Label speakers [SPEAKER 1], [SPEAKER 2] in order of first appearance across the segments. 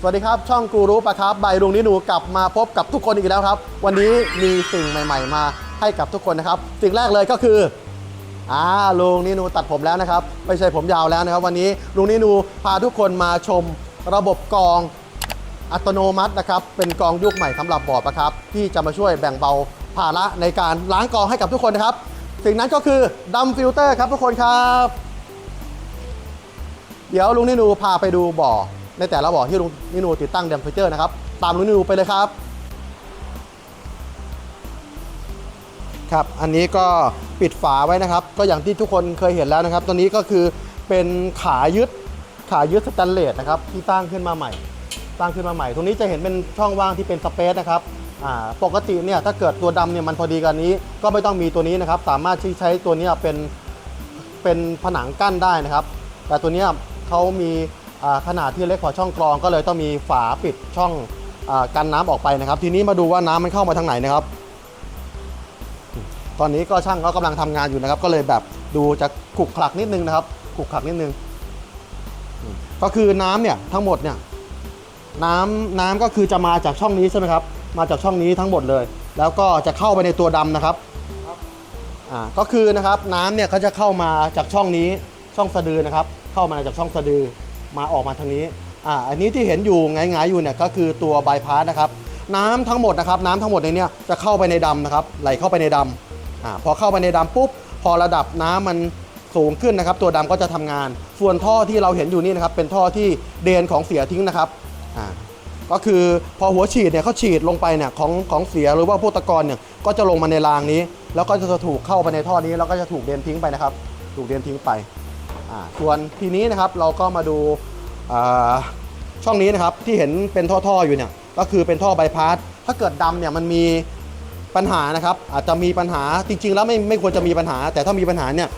[SPEAKER 1] สวัสดีครับ ช่องกูรู้ปะครับใบรุงนินูกลับมาพบกับทุกคนอีกแล้วครับ วันนี้มีสิ่งใหม่ ๆ มาให้กับทุกคนนะครับ สิ่งแรกเลยก็คืออ่าลุงนินูตัดผมแล้วนะครับ ไม่ใช่ผมยาวแล้วนะครับ วันนี้ลุงนินูพาทุกคนมาชมระบบกรองอัตโนมัตินะครับ เป็นกรองยุคใหม่สำหรับบอร์ดนะครับ ที่จะมาช่วยแบ่งเบาภาระในการล้างกรองให้กับทุกคนนะครับ สิ่งนั้นก็คือดัมฟิลเตอร์ครับทุกคนครับ เดี๋ยวลุงนินูพาไปดูบ่อ ในแต่ละบ่อที่ลุงนิโนติดตั้งดัมฟิลเตอร์นะครับ ตามลุงนิโนไปเลยครับ ครับ อันนี้ก็ปิดฝาไว้นะครับ ก็อย่างที่ทุกคนเคยเห็นแล้วนะครับ ตัวนี้ก็คือเป็นขายึดขายึดสแตนเลสนะครับที่ตั้งขึ้นมาใหม่ ตั้งขึ้นมาใหม่ ตรงนี้จะเห็นเป็นช่องว่างที่เป็นสเปซนะครับปกติเนี่ยถ้าเกิดตัวดำเนี่ยมันพอดีกันนี้ ก็ไม่ต้องมีตัวนี้นะครับ สามารถที่ใช้ตัวนี้เป็นเป็นผนังกั้นได้นะครับ แต่ตัวนี้เขามี ขนาดที่เล็กกว่าช่องกรองก็เลยต้องมีฝาปิดช่องอกันน้ำออกไปนะครับ ทีนี้มาดูว่าน้ำมันเข้ามาทางไหนนะครับ ตอนนี้ก็ช่างก็กำลังทำงานอยู่นะครับ ก็เลยแบบดูจะขลุกขลักนิดนึงนะครับขลุกขลักนิดนึง ก็คือน้ำเนี่ยทั้งหมดเนี่ยน้ำน้ำก็คือจะมาจากช่องนี้ใช่ไหมครับ มาจากช่องนี้ทั้งหมดเลย แล้วก็จะเข้าไปในตัวดำนะครับอ่าก็คือนะครับน้ำเนี่ยเขาจะเข้ามาจากช่องนี้ช่องสะดือนะครับ เข้ามาจากช่องสะดือ มาออกมาทางนี้อ่าอันนี้ที่เห็นอยู่ไงายๆอยู่เนี่ยก็คือตัวบายพาสนะครับน้ำทั้งหมดนะครับน้ำทั้งหมดในเนี้ยจะเข้าไปในดำนะครับไหลเข้าไปในดำอ่าพอเข้าไปในดำปุ๊บพอระดับน้ำมันสูงขึ้นนะครับ ตัวดำก็จะทำงาน ส่วนท่อที่เราเห็นอยู่นี่นะครับ เป็นท่อที่เดนของเสียทิ้งนะครับอ่าก็คือพอหัวฉีดเนี่ยเขาฉีดลงไปเนี่ยของของเสียหรือว่าพวกตะกอนเนี่ยก็จะลงมาในรางนี้ แล้วก็จะถูกเข้าไปในท่อนี้แล้วก็จะถูกเดนทิ้งไปนะครับ ถูกเดนทิ้งไป ส่วนทีนี้นะครับเราก็มาดูาช่องนี้นะครับที่เห็นเป็นท่อๆอยู่เนี่ยก็คือเป็นท่อบายพาสถ้าเกิดดำเนี่ยมันมีปัญหานะครับอาจจะมีปัญหาจริง ๆ แล้วไม่ไม่ควรจะมีปัญหา แต่ถ้ามีปัญหาเนี่ย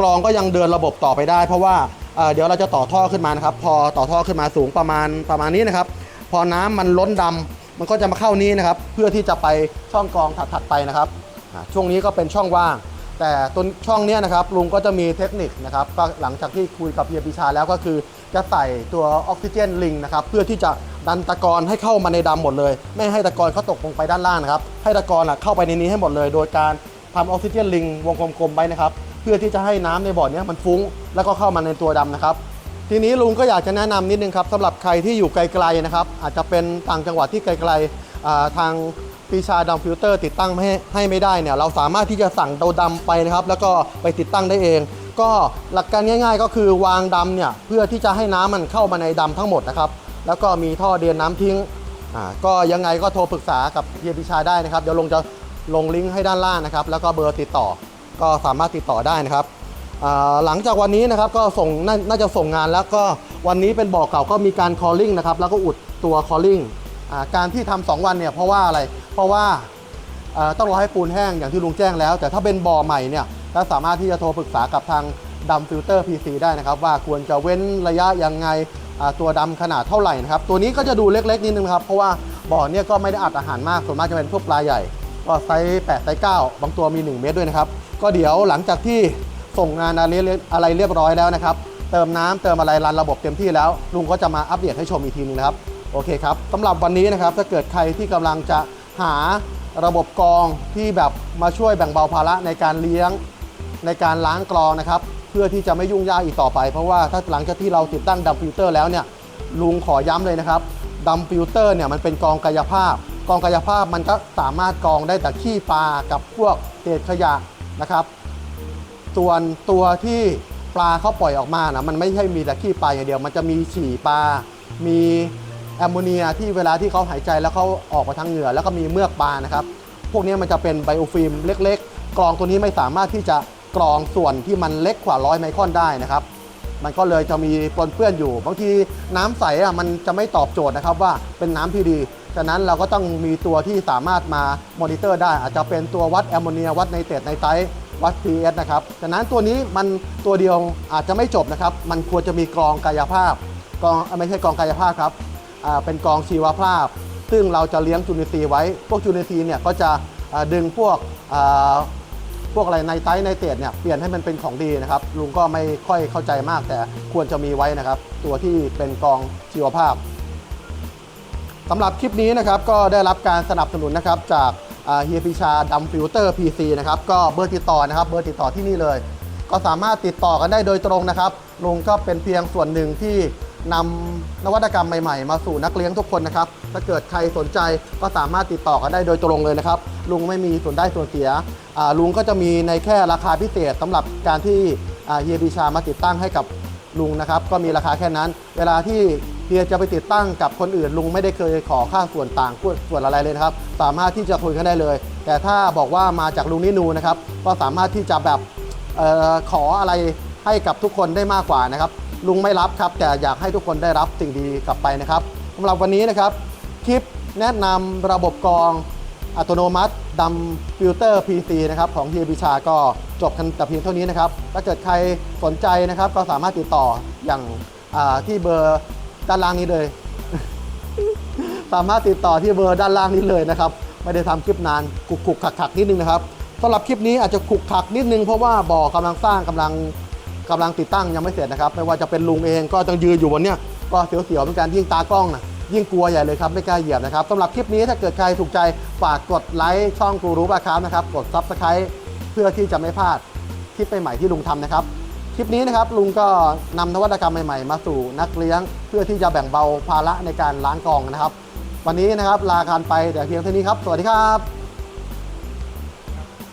[SPEAKER 1] กรองก็ยังเดินระบบต่อไปได้ เพราะว่าเอ่อเดี๋ยวเราจะต่อท่อขึ้นมานะครับ พอต่อท่อขึ้นมาสูงประมาณประมาณนี้นะครับ พอน้ำมันล้นดำมันก็จะมาเข้านี้นะครับ เพื่อที่จะไปช่องกรองถัดๆไปนะครับช่วงนี้ก็เป็นช่องว่าง แต่ต้นช่องเนี้ยนะครับลุงก็จะมีเทคนิคนะครับก็หลังจากที่คุยกับเฮียปิชาแล้วก็คือจะใส่ตัวออกซิเจนลิงนะครับเพื่อที่จะดันตะกอนให้เข้ามาในดำหมดเลย ไม่ให้ตะกอนเขาตกลงไปด้านล่างนะครับให้ตะกอนอะเข้าไปในนี้ให้หมดเลย โดยการทำออกซิเจนลิงวงกลมๆไว้นะครับเพื่อที่จะให้น้ำในบ่อเนี้ยมันฟุ้ง แล้วก็เข้ามาในตัวดำนะครับ ทีนี้ลุงก็อยากจะแนะนำนิดนึงครับสำหรับใครที่อยู่ไกลๆนะครับอาจจะเป็นต่างจังหวัดที่ไกลๆอ่าทาง ปีชาดำฟิลเตอร์ติดตั้งให้ให้ไม่ได้เนี่ยเราสามารถที่จะสั่งเตาดำไปนะครับ แล้วก็ไปติดตั้งได้เอง ก็หลักการง่าย ๆ ก็คือวางดำเนี่ยเพื่อที่จะให้น้ำมันเข้ามาในดำทั้งหมดนะครับ แล้วก็มีท่อเดียนน้ำทิ้งอ่าก็ยังไงก็โทรปรึกษากับเฮียปิชาได้นะครับเดี๋ยวลงจะลงลิงก์ให้ด้านล่างนะครับ แล้วก็เบอร์ติดต่อก็สามารถติดต่อได้นะครับอ่าหลังจากวันนี้นะครับก็ส่งนน่าจะส่งงานแล้วก็วันนี้เป็นบ่อเก่าก็มีการ calling นะครับแล้วก็อุดตัว calling การที่ทำสองวันเนี่ยเพราะว่าอะไร เพราะว่าต้องรอให้ปูนแห้งอย่างที่ลุงแจ้งแล้ว แต่ถ้าเป็นบ่อใหม่เนี่ยก็สามารถที่จะโทรปรึกษากับทางดำฟิลเตอร์ PC ได้นะครับ ว่าควรจะเว้นระยะยังไงตัวดำขนาดเท่าไหร่นะครับ ตัวนี้ก็จะดูเล็กๆนิดนึงครับ เพราะว่าบ่อเนี่ยก็ไม่ได้อัดอาหารมากส่วนมากจะเป็นพวกปลาใหญ่ ก็ไซส์8ไซส์9บางตัวมี 1 เมตรด้วยนะครับ ก็เดี๋ยวหลังจากที่ส่งงานอะไรเรียบร้อยแล้วนะครับ เติมน้ำเติมอะไรรันระบบเต็มที่แล้ว ลุงก็จะมาอัปเดตให้ชมอีกทีนึงนะครับ โอเคครับสำหรับวันนี้นะครับถ้าเกิดใครที่กำลังจะหาระบบกรองที่แบบมาช่วยแบ่งเบาภาระในการเลี้ยงในการล้างกรองนะครับ เพื่อที่จะไม่ยุ่งยากอีกต่อไป เพราะว่าถ้าหลังจากที่เราติดตั้งดัมฟิลเตอร์แล้วเนี่ยลุงขอย้ำเลยนะครับดัมฟิลเตอร์เนี่ยมันเป็นกรองกายภาพกรองกายภาพมันก็สามารถกรองได้แต่ขี้ปลากับพวกเศษขยะนะครับส่วนตัวที่ปลาเขาปล่อยออกมานะมันไม่ใช่มีแต่ขี้ปลาอย่างเดียว มันจะมีฉี่ปลา มี แอมโมเนียที่เวลาที่เขาหายใจแล้วเขาออกมาทางเหงื่อแล้วก็มีเมือกปลานะครับ พวกนี้มันจะเป็นไบโอฟิล์มเล็กๆ กรองตัวนี้ไม่สามารถที่จะกรองส่วนที่มันเล็กกว่าร้อยไมครอนได้นะครับ มันก็เลยจะมีปนเปื้อนอยู่ บางทีน้ำใสอะมันจะไม่ตอบโจทย์นะครับว่าเป็นน้ำที่ดี ฉะนั้นเราก็ต้องมีตัวที่สามารถมามอนิเตอร์ได้ อาจจะเป็นตัววัดแอมโมเนียวัดไนเตรตไนไตรวัด pH นะครับ ฉะนั้นตัวนี้มันตัวเดียวอาจจะไม่จบนะครับ มันควรจะมีกรองกายภาพกรองไม่ใช่กรองกายภาพครับ เป็นกองชีวภาพ ซึ่งเราจะเลี้ยงจุลินทรีย์ไว้ พวกจุลินทรีย์เนี่ยก็จะดึงพวกพวกอะไรไนไตรไนเตรตเนี่ยเปลี่ยนให้มันเป็นของดีนะครับลุงก็ไม่ค่อยเข้าใจมากแต่ควรจะมีไว้นะครับ ตัวที่เป็นกองชีวภาพสำหรับคลิปนี้นะครับก็ได้รับการสนับสนุนนะครับจากเฮียพิชาดำฟิลเตอร์ PC นะครับก็เบอร์ติดต่อนะครับเบอร์ติดต่อที่นี่เลย ก็สามารถติดต่อกันได้โดยตรงนะครับลุงก็เป็นเพียงส่วนหนึ่งที่ นำนวัตกรรมใหม่ๆ มาสู่นักเลี้ยงทุกคนนะครับ ถ้าเกิดใครสนใจก็สามารถติดต่อกันได้โดยตรงเลยนะครับ ลุงไม่มีส่วนได้ส่วนเสียลุงก็จะมีในแค่ราคาพิเศษสำหรับการที่เฮียบิชามาติดตั้งให้กับลุงนะครับ ก็มีราคาแค่นั้น เวลาที่เฮียจะไปติดตั้งกับคนอื่นลุงไม่ได้เคยขอค่าส่วนต่างส่วนอะไรเลยนะครับ สามารถที่จะคุยกันได้เลย แต่ถ้าบอกว่ามาจากลุงนินูนะครับ ก็สามารถที่จะแบบออขออะไรให้กับทุกคนได้มากกว่านะครับ ลุงไม่รับครับ แต่อยากให้ทุกคนได้รับสิ่งดีกลับไปนะครับสำหรับวันนี้นะครับ คลิปแนะนำระบบกรองอัตโนมัติดำฟิลเตอร์ PC นะครับของเฮียบิชาก็จบกันแต่เพียงเท่านี้นะครับ ถ้าเกิดใครสนใจนะครับ ก็สามารถติดต่ออย่างาที่เบอร์ด้านล่างนี้เลย สามารถติดต่อที่เบอร์ด้านล่างนี้เลยนะครับ ไม่ได้ทำคลิปนานกุกกุกขักขักนิดนึงนะครับสำหรับคลิปนี้อาจจะขุกขักนิดนึงเพราะว่าบ่อกำลังสร้างกำลัง กำลังติดตั้งยังไม่เสร็จนะครับ ไม่ว่าจะเป็นลุงเองก็ต้องยืนอยู่บนเนี้ยก็เสียวๆเหมือนกันยิ่งตากล้องนะยิ่งกลัวใหญ่เลยครับไม่กล้าเหยียบนะครับสำหรับคลิปนี้ถ้าเกิดใครถูกใจฝากกดไลค์ช่องกูรู้ปะครับนะครับกดซับสไครต์เพื่อที่จะไม่พลาดคลิปใหม่ๆที่ลุงทำนะครับคลิปนี้นะครับลุงก็นำนวัตกรรมใหม่ๆ มาสู่นักเลี้ยง เพื่อที่จะแบ่งเบาภาระในการล้างกองนะครับ วันนี้นะครับลาการไปแต่เพียงเท่านี้ครับ สวัสดีครับ